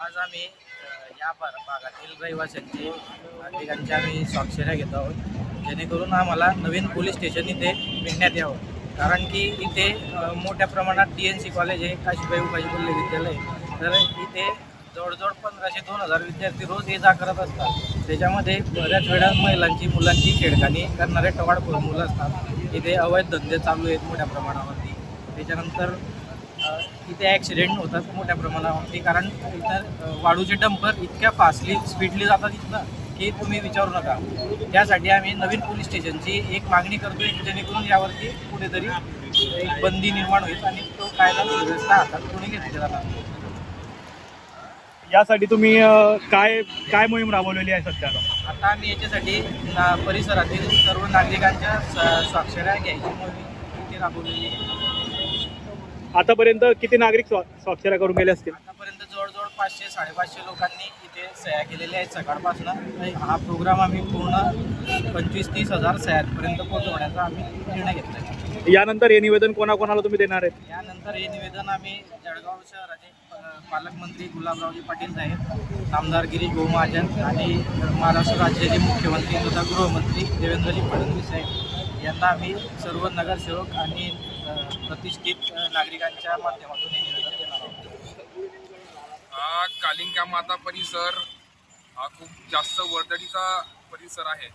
आज आम्ही या भागातील रहिवाशांची नागरिकांच्या आम्ही स्वाक्षऱ्या घेत आहोत. जेणेकरून आम्हाला नवीन पोलीस स्टेशन इथे मिळण्यात यावं. कारण की इथे मोठ्या प्रमाणात डी एन सी कॉलेज आहे काशीबाई उपाजी विद्यालय तर इथे जवळजवळ पंधराशे दोन हजार विद्यार्थी रोज ये जा करत असतात. त्याच्यामध्ये बऱ्याच वेळा महिलांची मुलांची खेडकाणी करणारे टवाळखोर मुलं असतात. इथे अवैध धंदे चालू आहेत मोठ्या प्रमाणावरती. त्याच्यानंतर इथे ॲक्सिडेंट होतात मोठ्या प्रमाणावरती कारण इथं वाळूचे डंपर इतक्या फास्टली स्पीडली जातात इथनं की तुम्ही विचारू नका. त्यासाठी आम्ही नवीन पोलीस स्टेशनची एक मागणी करतोय की जेणेकरून यावरती कुठेतरी एक बंदी निर्माण होईल आणि तो कायदा सुव्यवस्था हातात कोणी घेतली जाणार नाही. यासाठी तुम्ही काय काय मोहीम राबवलेली आहे सध्याला आता आम्ही याच्यासाठी परिसरातील सर्व नागरिकांच्या स्वाक्षऱ्या घ्यायची मोहीम इथे राबवलेली आहे. आतापर्यंत किती नागरिक स्वा- स्वाक्षऱ्या करून गेले असतील? आतापर्यंत जवळजवळ पाचशे साडेपाचशे लोकांनी इथे सह्या केलेल्या आहेत सकाळपासून. आणि हा प्रोग्राम आम्ही पूर्ण पंचवीस तीस हजार सह्यांपर्यंत पोहोचवण्याचा आम्ही निर्णय घेतला आहे. यानंतर हे निवेदन कोणाकोणाला तुम्ही देणार आहेत? यानंतर हे निवेदन आम्ही जळगाव शहराचे अ, पालकमंत्री गुलाबरावजी पाटील साहेब आमदार गिरीश भाऊ महाजन आणि महाराष्ट्र राज्याचे मुख्यमंत्री तथा गृहमंत्री देवेंद्रजी फडणवीस साहेब यांना आम्ही सर्व नगरसेवक आणि प्रतिष्ठित नागरिकांच्या माध्यमातून हे निवेदन देणार आहोत. हा कालिंका माता परिसर हा खूप जास्त वर्दळीचा परिसर आहे.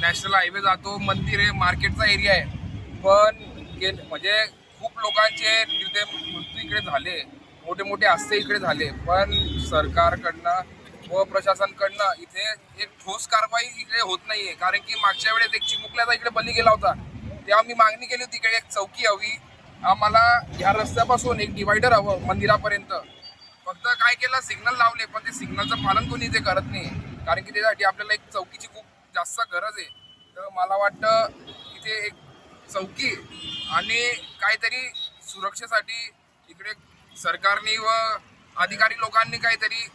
नॅशनल हायवे जातो मंदिर आहे मार्केटचा एरिया आहे. पण म्हणजे खूप लोकांचे निर्दय मृत्यू इकडे झाले. मोठे मोठे हस्ते इकडे झाले. पण सरकारकडनं व प्रशासनकडनं इथे एक ठोस कारवाई इकडे होत नाहीये. कारण की मागच्या वेळेस एक चिमुकल्याचा इकडे बली गेला होता. तेव्हा मी मागणी केली होती तिकडे एक चौकी हवी. आम्हाला ह्या रस्त्यापासून एक डिवायडर हवं मंदिरापर्यंत. फक्त काय केलं सिग्नल लावले पण ते सिग्नलचं पालन कोणी ते करत नाही. कारण की त्यासाठी आपल्याला एक चौकीची खूप जास्त गरज आहे. तर मला वाटतं इथे एक चौकी आणि काहीतरी सुरक्षेसाठी इकडे सरकारने व अधिकारी लोकांनी काहीतरी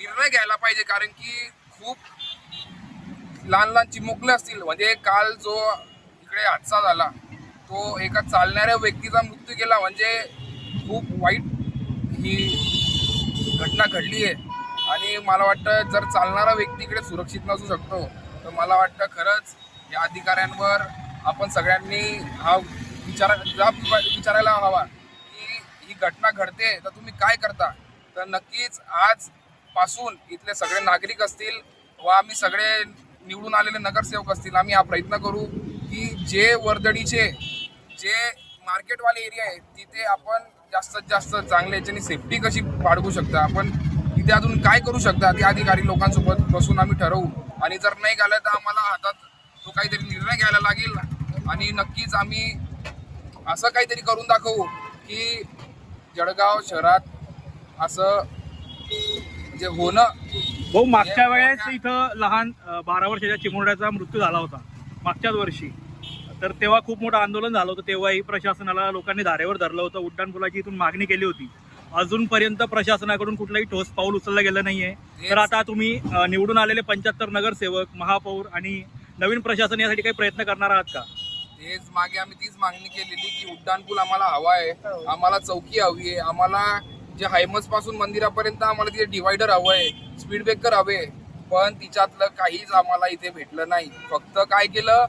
निर्णय घ्यायला पाहिजे. कारण की खूप लहान लहान चिमुकले असतील. म्हणजे काल जो इकडे हादसा झाला तो एका चालणाऱ्या व्यक्तीचा मृत्यू केला. म्हणजे खूप वाईट ही घटना घडली आहे. आणि मला वाटतं जर चालणारा व्यक्ती इकडे सुरक्षित नसू शकतो तर मला वाटतं खरंच या अधिकाऱ्यांवर आपण सगळ्यांनी हा विचार विचारायला हवा की ही घटना घडते तर तुम्ही काय करता? तर नक्कीच आजपासून इथले सगळे नागरिक असतील व आम्ही सगळे निवडून आलेले नगरसेवक असतील आम्ही हा प्रयत्न करू जे वर्दळीचे जे मार्केटवाले एरिया आहे तिथे आपण जास्तीत जास्त चांगल्या याच्याने सेफ्टी कशी वाढवू शकता? आपण तिथे अजून काय करू शकता? ते अधिकारी लोकांसोबत बसून आम्ही ठरवू. आणि जर नाही झालं तर आम्हाला हातात तो काहीतरी निर्णय घ्यायला लागेल. आणि नक्कीच आम्ही असं काहीतरी करून दाखवू की जळगाव शहरात असं म्हणजे होणं भाऊ मागच्या वेळेस इथं लहान बारा वर्षाच्या चिमुरड्याचा मृत्यू झाला होता. मागच्याच वर्षी. तर तेव्हा खूप मोठं आंदोलन झालं होतं. तेव्हाही प्रशासनाला लोकांनी धारेवर धरलं होतं. उड्डाणपुलाची इथून मागणी केली होती. अजूनपर्यंत प्रशासनाकडून कुठलंही ठोस पाऊल उचललं गेलं नाहीये. तर आता तुम्ही निवडून आलेले पंच्याहत्तर नगरसेवक महापौर आणि नवीन प्रशासन यासाठी काही प्रयत्न करणार आहात का? तेच मागे आम्ही तीच मागणी केलेली की उड्डाणपूल आम्हाला हवा आहे. आम्हाला चौकी हवी आहे. आम्हाला जे हायमसपासून मंदिरापर्यंत आम्हाला तिथे डिवायडर हवं आहे. स्पीड ब्रेकर हवे पण तिच्यातलं काहीच आम्हाला इथे भेटलं नाही. फक्त काय केलं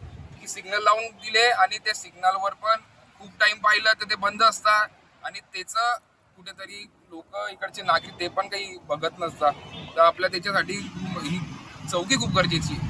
सिग्नल लावून दिले आणि त्या सिग्नलवर पण खूप टाइम पाहिलं तर ते बंद असतात. आणि त्याचं कुठेतरी लोक इकडचे नागरिक ते पण काही बघत नसतात. तर आपल्या त्याच्यासाठी ही चौकी खूप गरजेची आहे.